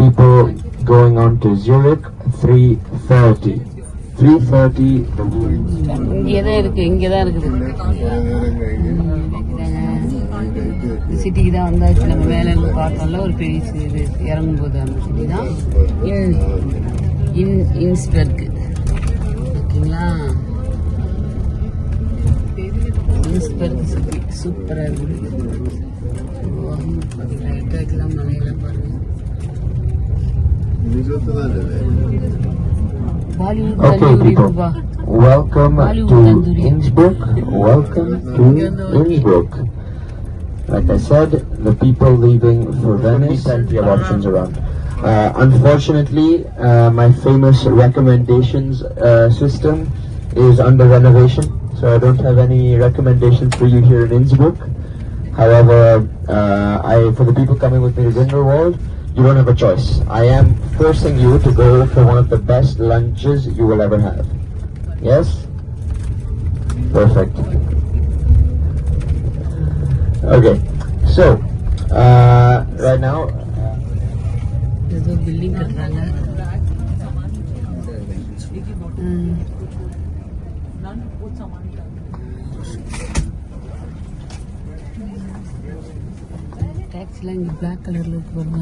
people going on to Zurich 3.30. 3.30 the இங்கே தான் இருக்கு இங்கே தான் இருக்குது. சிட்டிக்கு தான் வந்தாச்சு. நம்ம மேலே இருந்து பார்த்தோம்ல ஒரு பெரிய இது இறங்கும் போது அந்த சிட்டி தான். இன் இன் இன்ஸ்பெர்க். ஓகேங்களா? Innsbruck city. சூப்பராக இருக்குது. லைட்டாக மலையெல்லாம் பாருங்கள் Okay, people. Welcome to Innsbruck. Welcome to Innsbruck. Like I said, the people leaving for Venice, plenty of options around. Uh, unfortunately, uh, my famous recommendations uh, system is under renovation, so I don't have any recommendations for you here in Innsbruck. However, uh, I for the people coming with me to Grindelwald, you don't have a choice. I am forcing you to go for one of the best lunches you will ever have. Yes? Perfect. Okay, so, uh, right now, ஏதோ building கட்டுறாங்க ம். டாக்ஸிலாம் இங்கே black கலரில் இருக்கு பாருங்க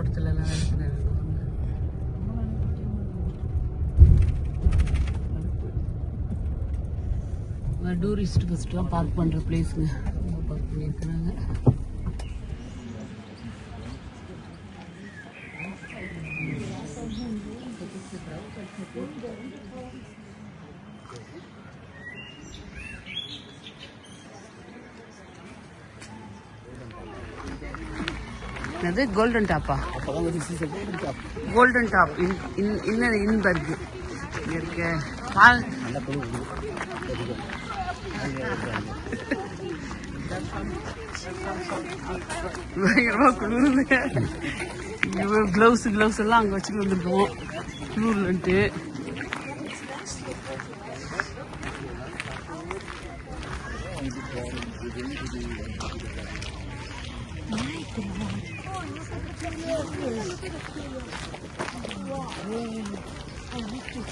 தோட்டத்துலலாம் வேலை tourist ஃபஸ்ட்டுலாம் park பண்ணுற பிளேஸுங்க park பண்ணியிருக்கிறாங்க அது கோல்டன் டாப்பா கோல்டன் டாப் இன்னது இன்பர்க்? இங்க இருக்க. பால். பயங்கரமா குளிருங்க க்ளவுஸ் க்ளவுஸ் எல்லாம் அங்கே வச்சுட்டு வந்திருக்கோம். குளிர்லன்ட்டு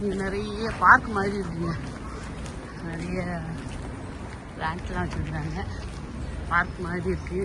இங்கே நிறைய பார்க் மாதிரி இருக்குங்க. நிறைய பிளான்ட்லாம் வச்சுருக்காங்க பார்க் மாதிரி இருக்குது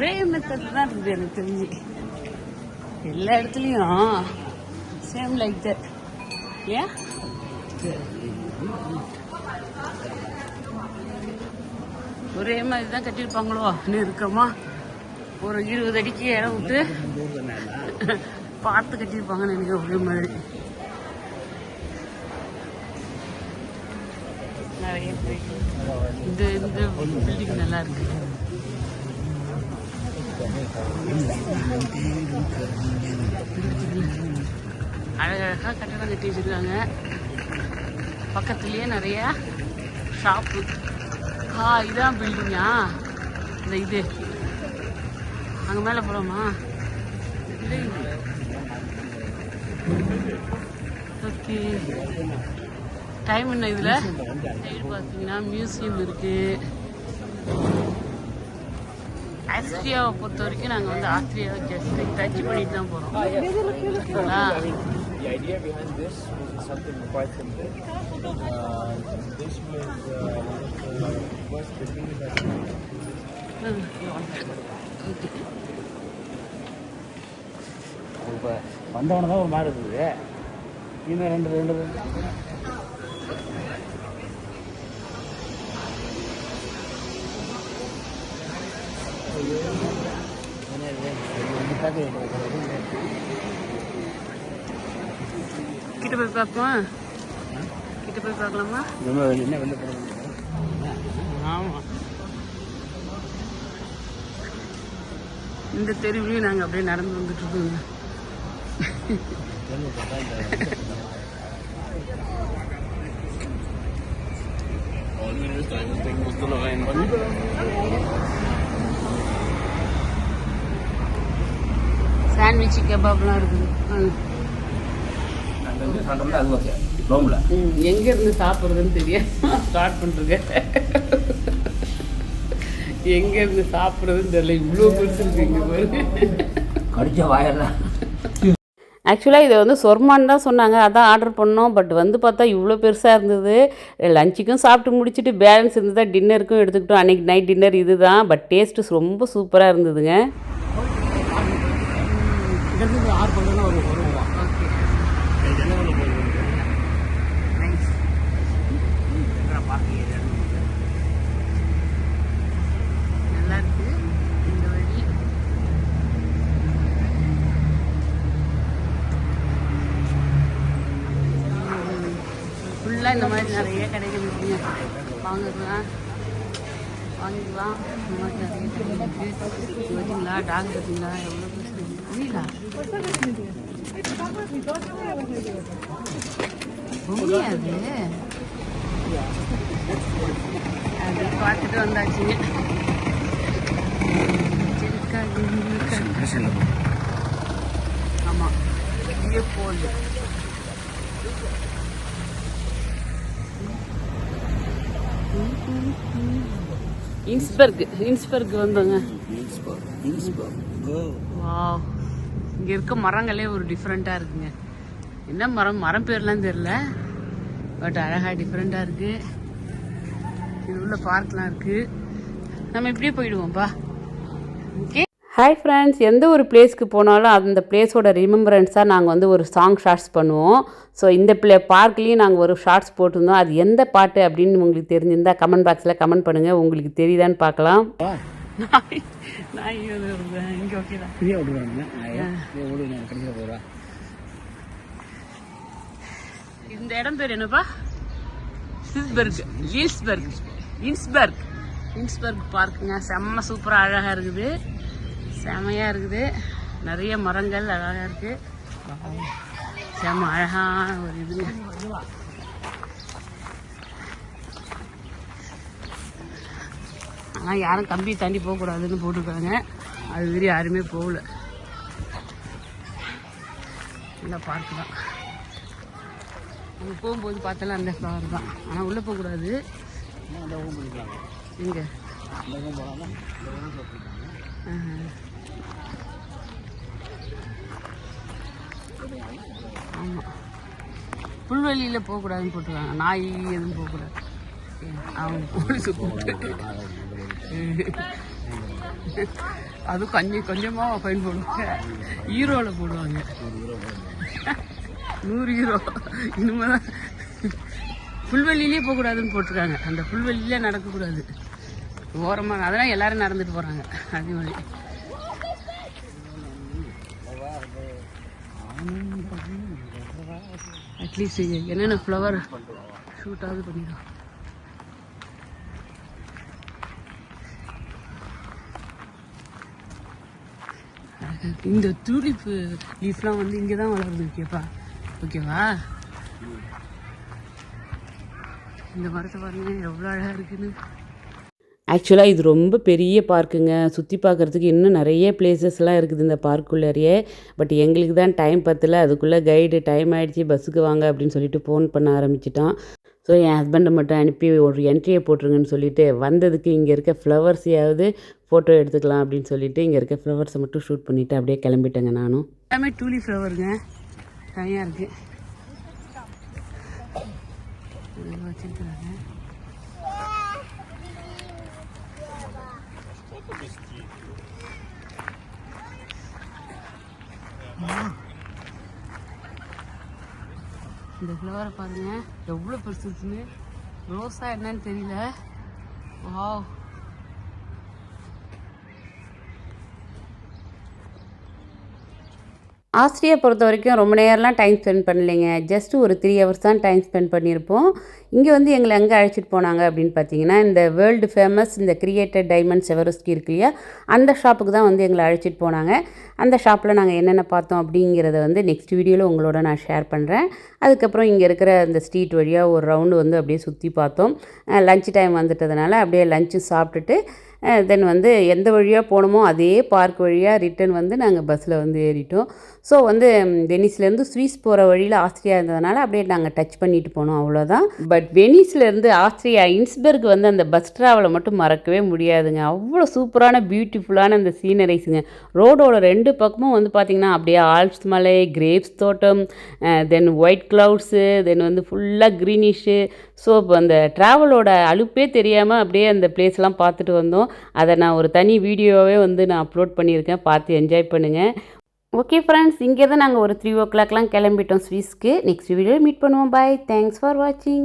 ஒரே மெத்தட் தான் இருக்குது எனக்கு. தெரிஞ்சு எல்லா இடத்துலையும் சேம் லைக் தட் ஏன்? ஒரே மாதிரி தான் கட்டியிருப்பாங்களோ நெருக்கமா ஒரு இருபது அடிக்கு இடம் விட்டு பார்த்து கட்டியிருப்பாங்கன்னு எனக்கு ஒரே மாதிரி. நிறைய இந்த இந்த பில்டிங் நல்லா இருக்கு. அழகழகாக கட்டடம் கட்டி வச்சிருக்காங்க. பக்கத்துலேயே நிறைய ஷாப்பு ஆ இதான் பில்டிங்கா இந்த இது. அங்கே மேலே போகலாமா ஓகே. டைம் என்ன இதில்? சைடு பார்த்தீங்கன்னா மியூசியம் இருக்கு. ஆஸ்திரியாவை பொறுத்த வரைக்கும் நாங்கள் வந்து ஆஸ்திரியாவை ஜஸ்ட் டச் பண்ணிட்டு தான் போகிறோம் ஓகேங்களா The idea behind this was something quite simple. Uh, this was uh, one of the first buildings that இப்போ வந்தவன தான் ஒரு மாதிரி இருக்குது இன்னும் ரெண்டு ரெண்டு. கிட்ட போய் பார்ப்போம். கிட்ட போய் பார்க்கலாமா? என்ன வெளில ஆமாம் இந்த தெருவிலையும் நாங்கள் அப்படியே நடந்து வந்துட்டு இருக்கோங்க. சாண்ட்விச் கபாப்லாம் இருக்குது ம். அது ஓகே ரோமில் ம், எங்க இருந்து சாப்பிடுறதுன்னு தெரியும் ஸ்டார்ட் பண்றீங்க எங்க இருந்து சாப்பிடுறதுன்னு தெரியல. இவ்வளோ பெருசு இருக்கு இங்க பாருங்க கடிச்ச வாயெல்லாம். ஆக்சுவலாக இதை வந்து சொர்மான் தான் சொன்னாங்க. அதான் ஆர்டர் பண்ணோம். பட் வந்து பார்த்தா இவ்வளோ பெருசாக இருந்தது. லஞ்சுக்கும் சாப்பிட்டு முடிச்சுட்டு பேலன்ஸ் இருந்ததா டின்னருக்கும் எடுத்துக்கிட்டோம். அன்றைக்கி நைட் டின்னர் இது தான் பட் டேஸ்ட்டு ரொம்ப சூப்பராக இருந்ததுங்க. இங்கேருந்து ஆறு பண்ணுறதுனா ஒரு ஒரு ரூபா நல்லா இருக்கு. இந்த வழி. ஃபுல்லாக இந்த மாதிரி நிறைய கடைகள் இருக்குங்க வாங்கிக்கலாம். வாங்கிக்கலாம். இந்த மாதிரி நிறைய கடைகள் இருக்கு. பார்த்தீங்களா டாக் பார்த்தீங்களா எவ்வளோ முடியாது அது பார்த்துட்டு வந்தாச்சுங்க ஆமாம் இங்கே போல் இன்ஸ்பர்க் இன்ஸ்பர்க் வந்தோங்க வா இங்கே இருக்க மரங்களே ஒரு டிஃப்ரெண்ட்டாக இருக்குங்க. என்ன மரம்? மரம் பேர்லாம் தெரில பட் அழகாக டிஃப்ரெண்ட்டாக இருக்குது இது உள்ள பார்க்லாம் இருக்குது நம்ம இப்படியே போயிடுவோம்ப்பா ஓகே ஹாய் ஃப்ரெண்ட்ஸ் எந்த ஒரு பிளேஸ்க்கு போனாலும் அந்த பிளேஸோட ரிமெம்பரன்ஸாக நாங்கள் வந்து ஒரு சாங் ஷார்ட்ஸ் பண்ணுவோம். ஸோ இந்த பிளே பார்க்லேயும் நாங்கள் ஒரு ஷார்ட்ஸ் போட்டிருந்தோம். அது எந்த பாட்டு அப்படின்னு உங்களுக்கு தெரிஞ்சிருந்தா கமெண்ட் பாக்ஸில் கமெண்ட் பண்ணுங்கள் உங்களுக்கு தெரியுதான்னு பார்க்கலாம். நான் இங்கே ஓகே தான் ஃப்ரீயாக விட்டுருவாங்க விடுங்க கடைசியில் போகிறா இந்த இடம் பேர் என்னப்பா? ஹில்ஸ்பர்க். ஹில்ஸ்பர்க். இன்ஸ்பர்க் இன்ஸ்பர்க் பார்க்குங்க. செம்ம சூப்பராக அழகாக இருக்குது. செமையாக இருக்குது. நிறைய மரங்கள் அழகாக இருக்குது செம்ம அழகான ஒரு இதுங்க. ஆனால் யாரும் கம்பி தாண்டி போகக்கூடாதுன்னு போட்டிருக்காங்க. அது மாரி யாருமே போகல. நல்லா பார்க்கு தான். அங்கே போகும்போது பார்த்தாலும் அந்த ஃப்ளவர் தான். ஆனால் உள்ளே போகக்கூடாது. இங்கே ஆமாம் புல்வெளியில் போகக்கூடாதுன்னு போட்டுருக்காங்க. நாய் எதுவும் போகக்கூடாது. அவங்க போலீஸ் கூப்பிட்டு அதுவும் கொஞ்சம் கொஞ்சமாக ஃபைன் போடுவாங்க ஹீரோவில் போடுவாங்க நூறு ஹீரோ இனிமேல் தான் புல்வெளியிலே போகக்கூடாதுன்னு போட்டிருக்காங்க அந்த புல்வெளியிலே நடக்கக்கூடாது ஓரமாக அதெல்லாம் எல்லாரும் நடந்துட்டு போகிறாங்க அதே மாதிரி அட்லீஸ்ட் என்னென்ன ஃப்ளவர் ஷூட்டாவது பண்ணிடுவோம் இந்த டூலிப் லீஃப்லாம் வந்து இங்கே தான் வளருது ஓகேப்பா ஓகேவா? இந்த மரத்தை பாருங்க எவ்வளோ அழகாக இருக்குன்னு. ஆக்சுவலாக இது ரொம்ப பெரிய பார்க்குங்க சுற்றி பார்க்குறதுக்கு இன்னும் நிறைய பிளேசஸ்லாம் இருக்குது இந்த பார்க்குள்ளேயே பட் எங்களுக்கு தான் டைம் பத்தல. அதுக்குள்ளே கைடு டைம் ஆகிடுச்சி பஸ்ஸுக்கு வாங்க அப்படின்னு சொல்லிட்டு ஃபோன் பண்ண ஆரம்பிச்சிட்டான். ஸோ என் ஹஸ்பண்டை மட்டும் அனுப்பி ஒரு என்ட்ரியை போட்டுருங்கன்னு சொல்லிட்டு வந்ததுக்கு இங்கே இருக்க ஃப்ளவர்ஸையாவது ஃபோட்டோ எடுத்துக்கலாம் அப்படின்னு சொல்லிட்டு இங்கே இருக்க ஃப்ளவர்ஸை மட்டும் ஷூட் பண்ணிவிட்டு அப்படியே கிளம்பிட்டேங்க நானும். எல்லாமே டூலி ஃப்ளவருங்க தனியாக இருக்கு. இந்த ஃப்ளவரை பாருங்க எவ்வளோ பெருசு ரோஸாக ரோஸா என்னன்னு தெரியல. வாவ் ஆஸ்திரியா பொறுத்த வரைக்கும் ரொம்ப நேரம்லாம் டைம் ஸ்பெண்ட் பண்ணலைங்க. ஜஸ்ட் ஒரு த்ரீ ஹவர்ஸ் தான் டைம் ஸ்பெண்ட் பண்ணியிருப்போம். இங்கே வந்து எங்களை எங்கே அழைச்சிட்டு போனாங்க அப்படின்னு பார்த்தீங்கன்னா இந்த வேர்ல்டு ஃபேமஸ் இந்த கிரியேட்டட் டைமண்ட் செவரஸ்கி இருக்கு இல்லையா? அந்த ஷாப்புக்கு தான் வந்து எங்களை அழைச்சிட்டு போனாங்க. அந்த ஷாப்பில் நாங்கள் என்னென்ன பார்த்தோம் அப்படிங்கிறத வந்து நெக்ஸ்ட் வீடியோவில் உங்களோட நான் ஷேர் பண்ணுறேன் அதுக்கப்புறம் இங்கே இருக்கிற அந்த ஸ்ட்ரீட் வழியாக ஒரு ரவுண்டு வந்து அப்படியே சுற்றி பார்த்தோம். லஞ்ச் டைம் வந்துட்டதுனால அப்படியே லஞ்சு சாப்பிட்டுட்டு தென் வந்து எந்த வழியாக போனோமோ அதே பார்க் வழியாக ரிட்டன் வந்து நாங்கள் பஸ்ஸில் வந்து ஏறிட்டோம். ஸோ வந்து வெனிஸ்லேருந்து ஸ்வீஸ் போகிற வழியில் ஆஸ்திரியா இருந்ததுனால அப்படியே நாங்கள் டச் பண்ணிட்டு போனோம் அவ்வளோதான் பட் வெனிஸ்லேருந்து ஆஸ்திரியா இன்ஸ்பெர்க் வந்து அந்த பஸ் ட்ராவலை மட்டும் மறக்கவே முடியாதுங்க. அவ்வளோ சூப்பரான பியூட்டிஃபுல்லான அந்த சீனரிஸுங்க ரோடோட ரெண்டு பக்கமும் வந்து பார்த்திங்கன்னா அப்படியே ஆல்ப்ஸ் மலை கிரேப்ஸ் தோட்டம் தென் ஒயிட் க்ளவுட்ஸு தென் வந்து ஃபுல்லாக க்ரீனிஷு ஸோ இப்போ அந்த ட்ராவலோட அலுப்பே தெரியாமல் அப்படியே அந்த பிளேஸ்லாம் பார்த்துட்டு வந்தோம். அதை நான் ஒரு தனி வீடியோவே வந்து நான் அப்லோட் பண்ணியிருக்கேன். பார்த்து என்ஜாய் பண்ணுங்கள் ஓகே ஃப்ரெண்ட்ஸ் இங்கே தான் நாங்கள் ஒரு த்ரீ ஓ கிளாக்லாம் கிளம்பிட்டோம் ஸ்வீஸ்க்கு. நெக்ஸ்ட் வீடியோவில் மீட் பண்ணுவோம். பாய் தேங்க்ஸ் ஃபார் வாட்சிங்